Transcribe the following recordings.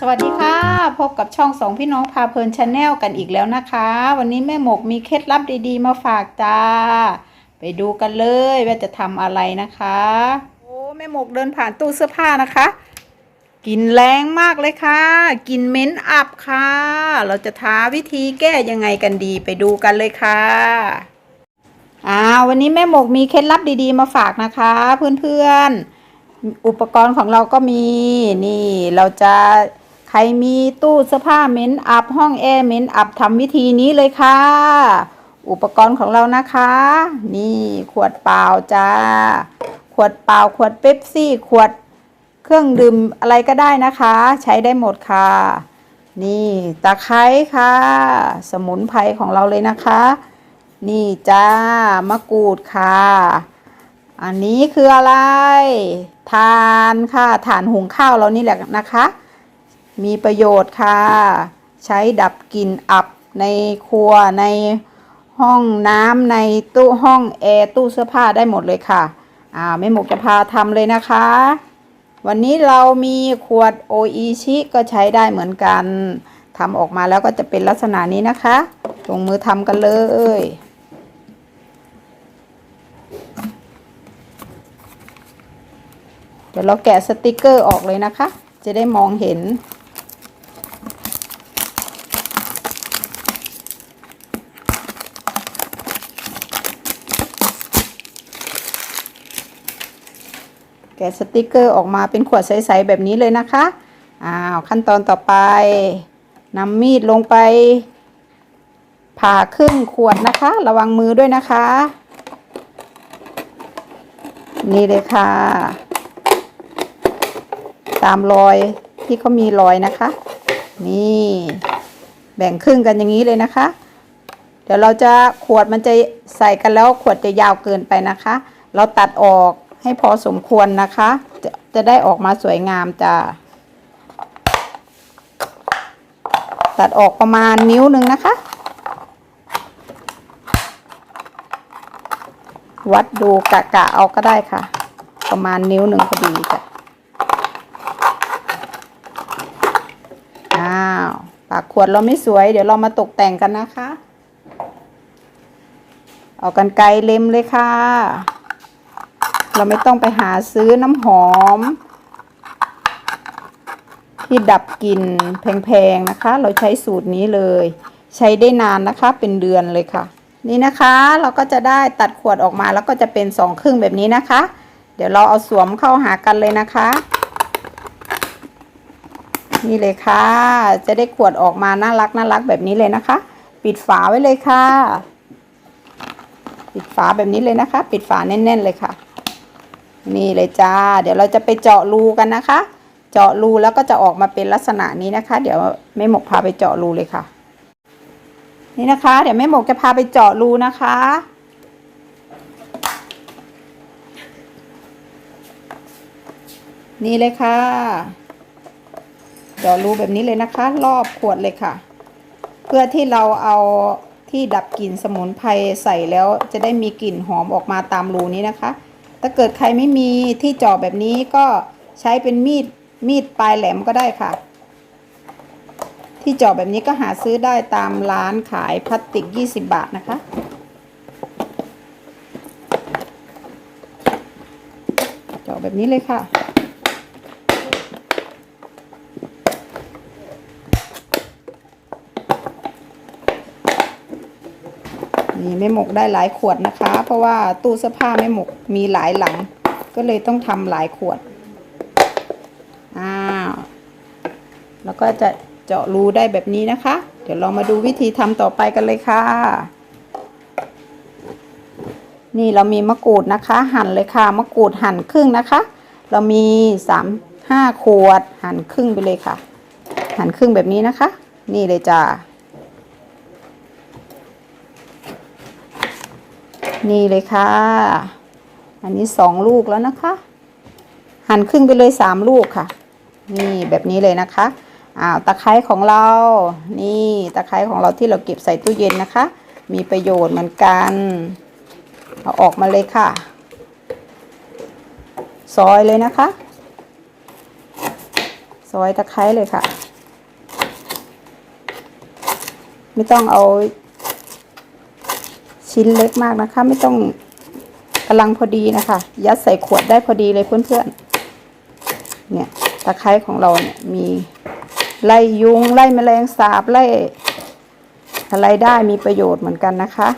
สวัสดีค่ะ พบกับช่องสองพี่น้องพาเพลินชาแนลกันอีกแล้วนะคะ วันนี้แม่หมกมีเคล็ดลับดีๆ มาฝากจ้า ไปดูกันเลยว่าจะทำอะไรนะคะ โอ้แม่หมกเดินผ่านตู้เสื้อผ้านะคะกลินแรงมากเลยค่ะกลินเหม็นอับค่ะ เราจะท้าวิธีแก้ยังไงกันดีไปดูกันเลยค่ะอ่าวันนี้แม่หมกมีเคล็ดลับดีๆ มาฝากนะคะ เพื่อนๆ อุปกรณ์ของเราก็มีนี่เราจะใครมีตู้เสื้อผ้าเหม็นอับห้องแอร์เหม็นอับทำวิธีนี้เลยค่ะ อุปกรณ์ของเรานะคะ นี่ขวดเปล่าจ้า ขวดเปล่า ขวดเป๊ปซี่ ขวดเครื่องดื่มอะไรก็ได้นะคะ ใช้ได้หมดค่ะ นี่ตะไคร้ค่ะ สมุนไพรของเราเลยนะคะ นี่จ้ามะกรูดค่ะ อันนี้คืออะไรทานค่ะฐานหุงข้าวเรานี่แหละนะคะ มีประโยชน์ค่ะ ใช้ดับกลิ่นอับในครัวในห้องน้ำในตู้ห้องแอร์ตู้เสื้อผ้าได้หมดเลยค่ะอ่าแม่หมกจะพาทำเลยนะคะ วันนี้เรามีขวดโออิชิก็ใช้ได้เหมือนกันทำออกมาแล้วก็จะเป็นลักษณะนี้นะคะลงมือทำกันเลย เดี๋ยวเราแกะสติกเกอร์ออกเลยนะคะ จะได้มองเห็น แกะสติกเกอร์ออกมาเป็นขวดใสๆแบบนี้เลยนะคะ อ้าว ขั้นตอนต่อไปนำมีดลงไปผ่าครึ่งขวดนะคะ ระวังมือด้วยนะคะ นี่เลยค่ะ ตามรอยที่เขามีรอยนะคะ นี่ แบ่งครึ่งกันอย่างนี้เลยนะคะ เดี๋ยวเราจะขวดมันจะใส่กันแล้วขวดจะยาวเกินไปนะคะ เราตัดออกให้พอสมควรนะคะจะจะได้ออกมาสวยงามจ้ะตัดออกประมาณนิ้วหนึ่งนะคะ วัดดูกะกะเอาก็ได้ค่ะ ประมาณนิ้วหนึ่งพอดีจ้ะอ้าว ปากขวดเราไม่สวย เดี๋ยวเรามาตกแต่งกันนะคะ เอากันไกลเล็มเลยค่ะ เราไม่ต้องไปหาซื้อน้ำหอม ที่ดับกลิ่นแพงๆนะคะ เราใช้สูตรนี้เลย ใช้ได้นานนะคะเป็นเดือนเลยค่ะ นี่นะคะเราก็จะได้ตัดขวดออกมาแล้วก็จะเป็นสองครึ่งแบบนี้นะคะ เดี๋ยวเราเอาสวมเข้าหากันเลยนะคะ นี่เลยค่ะ จะได้ขวดออกมาน่ารักน่ารักแบบนี้เลยนะคะ ปิดฝาไว้เลยค่ะ ปิดฝาแบบนี้เลยนะคะ ปิดฝาแน่น ๆเลยค่ะ นี่เลยจ้า เดี๋ยวเราจะไปเจาะรูกันนะคะ เจาะรูแล้วก็จะออกมาเป็นลักษณะนี้นะคะ เดี๋ยวแม่หมกพาไปเจาะรูเลยค่ะ นี่นะคะ เดี๋ยวแม่หมกจะพาไปเจาะรูนะคะนี่เลยค่ะ เจาะรูแบบนี้เลยนะคะ รอบขวดเลยค่ะ เพื่อที่เราเอาที่ดับกลิ่นสมุนไพรใส่แล้วจะได้มีกลิ่นหอมออกมาตามรูนี้นะคะ ถ้าเกิดใครไม่มีที่เจาะแบบนี้ก็ใช้เป็นมีดมีดปลายแหลมก็ได้ค่ะ ที่เจาะแบบนี้ก็หาซื้อได้ตามร้านขายพลาสติก 20 บาทนะคะเจาะแบบนี้เลยค่ะ นี่แม่หมกได้หลายขวดนะคะ เพราะว่าตู้เสื้อผ้าแม่หมกมีหลายหลัง ก็เลยต้องทำหลายขวดอ้าวแล้วก็จะเจาะรูได้แบบนี้นะคะ เดี๋ยวเรามาดูวิธีทำต่อไปกันเลยค่ะ นี่เรามีมะกรูดนะคะ หั่นเลยค่ะมะกรูดหั่นครึ่งนะคะ เรามีสามห้าขวด หั่นครึ่งไปเลยค่ะ หั่นครึ่งแบบนี้นะคะ นี่เลยจ้า นี่เลยค่ะ อันนี้สองลูกแล้วนะคะ หั่นครึ่งไปเลยสามลูกค่ะ นี่แบบนี้เลยนะคะอ้าวตะไคร้ของเรา นี่ตะไคร้ของเราที่เราเก็บใส่ตู้เย็นนะคะ มีประโยชน์เหมือนกันเอาออกมาเลยค่ะ ซอยเลยนะคะ ซอยตะไคร้เลยค่ะ ไม่ต้องเอา ชิ้นเล็กมากนะคะ ไม่ต้องกำลังพอดีนะคะ ยัดใส่ขวดได้พอดีเลยเพื่อนๆเนี่ยตะไคร้ของเราเนี่ยมีไล่ยุงไล่แมลงสาบไล่อะไรได้มีประโยชน์เหมือนกันนะคะ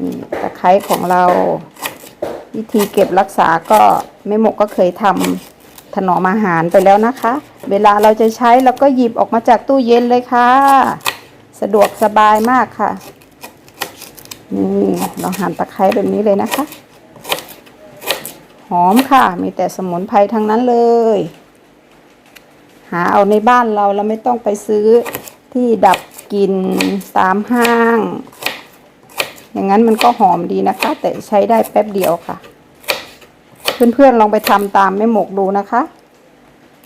นี่ตะไคร้ของเรา วิธีเก็บรักษาก็แม่หมกก็เคยทำถนอมอาหารไปแล้วนะคะ เวลาเราจะใช้เราก็หยิบออกมาจากตู้เย็นเลยค่ะ สะดวกสบายมากค่ะ นี่เราหั่นตะไคร้แบบนี้เลยนะคะ หอมค่ะ มีแต่สมุนไพรทั้งนั้นเลย หาเอาในบ้านเราเราไม่ต้องไปซื้อที่ดับกลิ่นตามห้าง อย่างนั้นมันก็หอมดีนะคะ แต่ใช้ได้แป๊บเดียวค่ะ เพื่อนๆลองไปทำตามแม่หมกดูนะคะ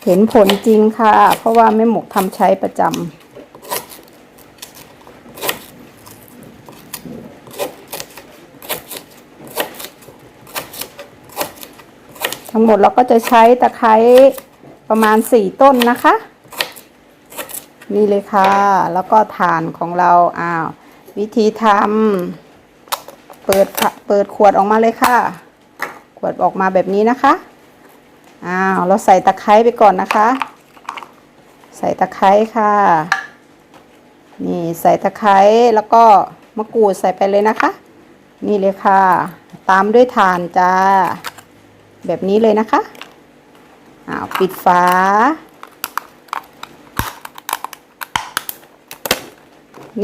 เห็นผลจริงค่ะ เพราะว่าแม่หมกทำใช้ประจำ ทั้งหมดเราก็จะใช้ตะไคร้ประมาณสี่ต้นนะคะ นี่เลยค่ะ แล้วก็ฐานของเราอ้าววิธีทำเปิดเปิดขวดออกมาเลยค่ะ ขวดออกมาแบบนี้นะคะอ้าวเราใส่ตะไคร้ไปก่อนนะคะ ใส่ตะไคร้ค่ะ นี่ใส่ตะไคร้แล้วก็มะกรูดใส่ไปเลยนะคะ นี่เลยค่ะ ตามด้วยถ่านจ้า แบบนี้เลยนะคะอ้าวปิดฝา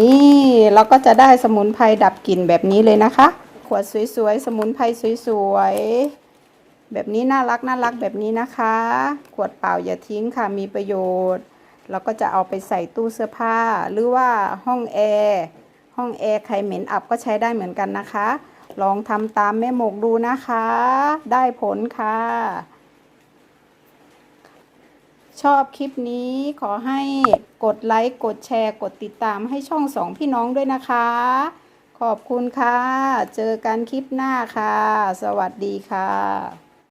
นี่เราก็จะได้สมุนไพรดับกลิ่นแบบนี้เลยนะคะ ขวดสวยๆ สมุนไพรสวยๆ แบบนี้น่ารักน่ารักแบบนี้นะคะ ขวดเปล่าอย่าทิ้งค่ะมีประโยชน์ เราก็จะเอาไปใส่ตู้เสื้อผ้า หรือว่าห้องแอร์ห้องแอร์ใครเหม็นอับก็ใช้ได้เหมือนกันนะคะ ลองทำตามแม่หมกดูนะคะ ได้ผลค่ะ ชอบคลิปนี้ขอให้กดไลค์ กดแชร์ กดติดตามให้ช่องสองพี่น้องด้วยนะคะ ขอบคุณค่ะ เจอกันคลิปหน้าค่ะ สวัสดีค่ะ